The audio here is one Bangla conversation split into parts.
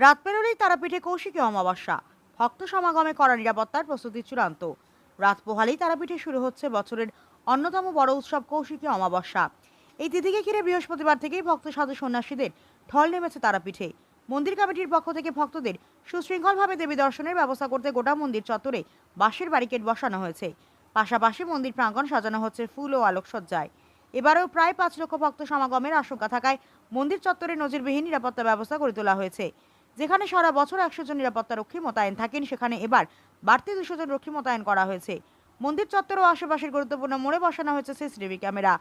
রাত পেরোলেই তারাপীঠে কৌশিকী অমাবস্যা। ভক্ত সমাগমে করা নিরাপত্তার প্রস্তুতি চূড়ান্ত। রাত পোহালেই তারাপীঠে শুরু হচ্ছে বছরের অন্যতম বড় উৎসব কৌশিকী অমাবস্যা। এই তিথিকে ঘিরে বৃহস্পতিবার থেকেই ভক্ত সাধু সন্ন্যাসীদের ঢল নেমেছে তারাপীঠে। মন্দির কমিটির পক্ষ থেকে ভক্তদের সুশৃঙ্খলভাবে দেবী দর্শনের ব্যবস্থা করতে গোটা মন্দির চত্বরে বাঁশের ব্যারিকেড বসানো হয়েছে। পাশাপাশি মন্দির প্রাঙ্গণ সাজানো হচ্ছে ফুল ও আলোকসজ্জায়। এবারেও প্রায় পাঁচ লক্ষ ভক্ত সমাগমের আশঙ্কা থাকায় মন্দির চত্বরে নজিরবিহীন নিরাপত্তা ব্যবস্থা করে তোলা হয়েছে। যেখানে সারা বছর একশো জন নিরাপত্তা রক্ষী মোতায়েন থাকেন, সেখানে এবার বাড়তি দুশো জন রক্ষী মোতায়েন করা হয়েছে। মন্দির চত্বর ও আশেপাশের গুরুত্বপূর্ণ মোড়ে বসানো হয়েছে সিসিটিভি ক্যামেরা।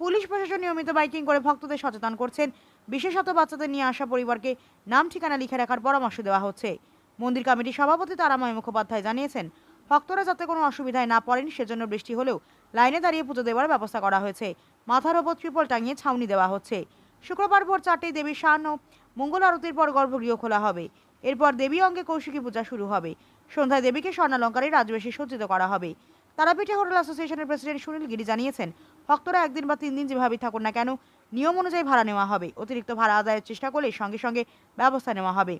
পুলিশ প্রশাসন নিয়মিত বাইকিং করে ভক্তদের সচেতন করছেন। বিশেষত বাচ্চাদের নিয়ে আসা পরিবারকে নাম ঠিকানা লিখে রাখার পরামর্শ দেওয়া হচ্ছে। মন্দির কমিটির সভাপতি তারাময় মুখোপাধ্যায় জানিয়েছেন, ভক্তরা যাতে কোনো অসুবিধায় না পড়েন, সেজন্য বৃষ্টি হলেও লাইনে দাঁড়িয়ে পুজো দেওয়ার ব্যবস্থা করা হয়েছে। মাথার ওপর ত্রিপল টাঙিয়ে ছাউনি দেওয়া হচ্ছে। শুক্রবার ভোর চারটেই দেবী শান ও মঙ্গল আরতির পর গর্ভগৃহ খোলা হবে। এরপর দেবী অঙ্গে কৌশিকী পূজা শুরু হবে। সন্ধ্যায় দেবীকে স্বর্ণালঙ্কারে রাজবেশে সজ্জিত করা হবে। তারাপীঠে হোটেল অ্যাসোসিয়েশনের প্রেসিডেন্ট সুনীল গিরি জানিয়েছেন, ভক্তরা একদিন বা তিন দিন যেভাবেই থাকুন না কেন, নিয়ম অনুযায়ী ভাড়া নেওয়া হবে। অতিরিক্ত ভাড়া আদায়ের চেষ্টা করলে সঙ্গে সঙ্গে ব্যবস্থা নেওয়া হবে।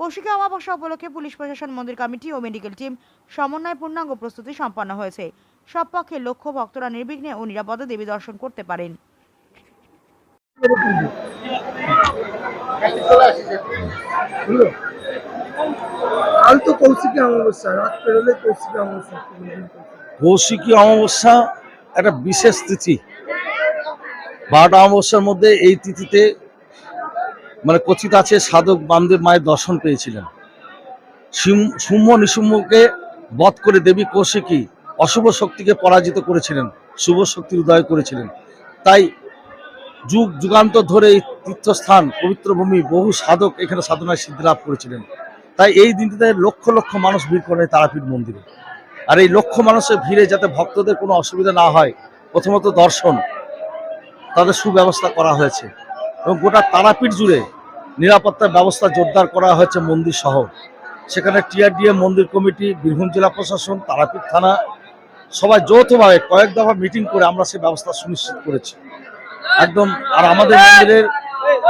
কৌশিকী অমাবস্যা উপলক্ষে পুলিশ প্রশাসন, মন্দির কমিটি ও মেডিকেল টিম সমন্বয় পূর্ণাঙ্গ প্রস্তুতি সম্পন্ন হয়েছে। সব পক্ষে লক্ষ্য ভক্তরা নির্বিঘ্নে ও নিরাপদে দেবী দর্শন করতে পারেন। কাল তো কৌশিকী অমাবস্যা রাত পেরোলে কৌশিকী অমাবস্যা কৌশিকী। অমাবস্যা একটা বিশেষ তিথি। বারোটা অমাবস্যার মধ্যে এই তিথিতে মানে কথিত আছে সাধক বামদেব মায়ের দর্শন পেয়েছিলেন। সিম- শুম্ভ নিশুম্ভকে বধ করে দেবী কৌশিকী অশুভ শক্তিকে পরাজিত করেছিলেন শুভ শক্তির উদয় করেছিলেন। তাই যুগ যুগান্তর ধরে এই তীর্থস্থান, পবিত্র ভূমি, বহু সাধক এখানে সাধনায় সিদ্ধি লাভ করেছিলেন। তাই এই দিনটিতে লক্ষ লক্ষ মানুষ ভিড় করে তারাপীঠ মন্দিরে। আর এই লক্ষ মানুষের ভিড়ে যাতে ভক্তদের কোনো অসুবিধা না হয়, প্রথমত দর্শন, তাদের সুব্যবস্থা করা হয়েছে। এবং গোটা তারাপীঠ জুড়ে নিরাপত্তার ব্যবস্থা জোরদার করা হয়েছে মন্দির সহ। সেখানে টিআরডিএ মন্দির কমিটি, বীরভূম জেলা প্রশাসন, তারাপীঠ থানা, সবাই যৌথভাবে কয়েক দফা মিটিং করে আমরা সেই ব্যবস্থা সুনিশ্চিত করেছি। একদম, আর আমাদের মন্দিরের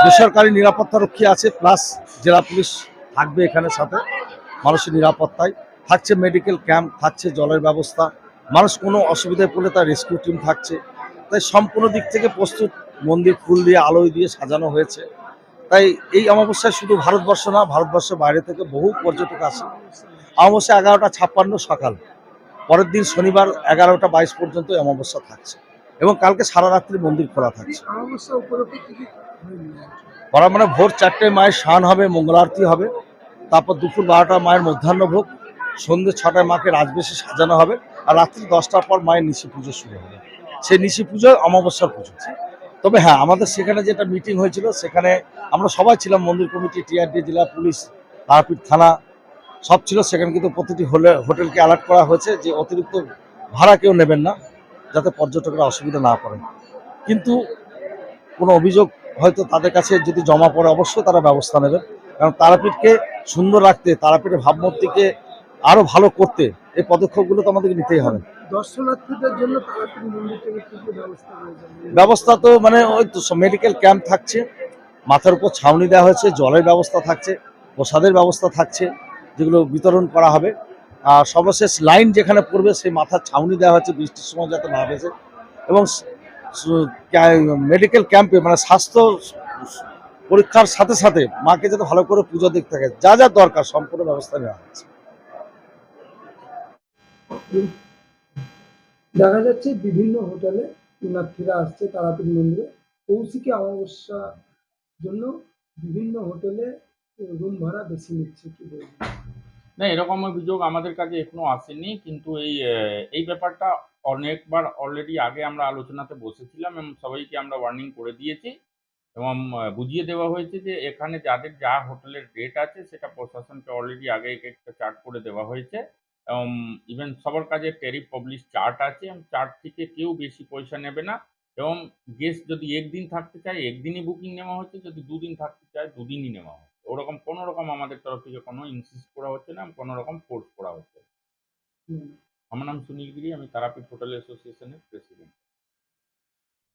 বেসরকারি নিরাপত্তা রক্ষী আছে প্লাস জেলা পুলিশ থাকবে এখানে সাথে, মানুষের নিরাপত্তায়। থাকছে মেডিকেল ক্যাম্প থাকছে জলের ব্যবস্থা। মানুষ কোনো অসুবিধায় পড়লে তার রেস্কিউ টিম থাকছে। তাই সম্পূর্ণ দিক থেকে প্রস্তুত, মন্দির ফুল দিয়ে, আলোয় দিয়ে সাজানো হয়েছে। তাই এই অমাবস্যায় শুধু ভারতবর্ষ না ভারতবর্ষের বাইরে থেকে বহু পর্যটক আসে। অমাবস্যা এগারোটা ছাপ্পান্ন সকাল। পরের দিন শনিবার এগারোটা বাইশ পর্যন্ত অমাবস্যা থাকছে। এবং কালকে সারা রাত্রি মন্দির খোলা থাকছে। করা মানে ভোর চারটে মায়ের স্নান হবে মঙ্গলারতি হবে তারপর দুপুর বারোটা মায়ের মধ্যাহ্ন ভোগ সন্ধ্যে ছটায় মাকে রাজবেশে সাজানো হবে আর রাত্রি দশটার পর মায়ের নিশি পুজো শুরু হবে। সেই নিশি পুজো অমাবস্যার পুজো তবে হ্যাঁ আমাদের সেখানে যেটা মিটিং হয়েছিল সেখানে আমরা সবাই ছিলাম মন্দির কমিটি টিআরডি জেলা পুলিশ তারাপীঠ থানা সব ছিল। সেখানে কিন্তু প্রতিটি হোটেলকে অ্যালার্ট করা হয়েছে যে অতিরিক্ত ভাড়া কেউ নেবেন না। যাতে পর্যটকরা অসুবিধা না পড়েন কিন্তু কোনো অভিযোগ হয়তো তাদের কাছে যদি জমা পড়ে অবশ্যই তারা ব্যবস্থা নেবেন কারণ তারাপীঠকে সুন্দর রাখতে তারাপীঠের ভাবমূর্তিকে আরও ভালো করতে এই পদক্ষেপগুলো তো আমাদেরকে নিতেই হবে। দর্শনার্থীদের জন্য ব্যবস্থা তো মানে ওই তো মেডিকেল ক্যাম্প থাকছে। মাথার উপর ছাউনি দেওয়া হয়েছে জলের ব্যবস্থা থাকছে প্রসাদের ব্যবস্থা থাকছে যেগুলো বিতরণ করা হবে। সর্বশেষ লাইন যেখানে পড়বে, সেই মাথার ছাউনি দেওয়া হচ্ছে বৃষ্টির সময় যাতে না ভেসে এবং মেডিকেল ক্যাম্পে মানে স্বাস্থ্য পরীক্ষার সাথে সাথে মাকে যাতে ভালো করে পুজো দেখতে থাকে, যা যা দরকার সম্পূর্ণ ব্যবস্থা নেওয়া হচ্ছে দেখা যাচ্ছে বিভিন্ন হোটেলে পুণ্যার্থীরা আসছে তারাপীঠ মন্দিরে। কৌশিকী অমাবস্যা জন্য বিভিন্ন হোটেলে রুম ভাড়া বেশি নিচ্ছে কি বলব না, এরকম অভিযোগ আমাদের কাছে এখনও আসেনি, কিন্তু এই এই ব্যাপারটা অনেকবার অলরেডি আগে আমরা আলোচনাতে বসেছিলাম এবং সবাইকে আমরা ওয়ার্নিং করে দিয়েছি এবং বুঝিয়ে দেওয়া হয়েছে যে এখানে যাদের যা হোটেলের রেট আছে সেটা প্রশাসনকে অলরেডি আগে এক একটা চার্ট করে দেওয়া হয়েছে এবং ইভেন সবার কাছে টেরিফ পাবলিশ চার্ট আছে এবং চার্ট থেকে কেউ বেশি পয়সা নেবে না এবং গেস্ট যদি একদিন থাকতে চায়, একদিনই বুকিং নেওয়া হচ্ছে, যদি দুদিন থাকতে চায়, দুদিনই নেওয়া হচ্ছে। ওরকম কোনো রকম আমাদের তরফ থেকে কোনো ইনসিস করা হচ্ছে না কোনো রকম ফোর্স করা হচ্ছে না। আমার নাম সুনীল গিরি আমি তারাপীঠ হোটেল অ্যাসোসিয়েশনের প্রেসিডেন্ট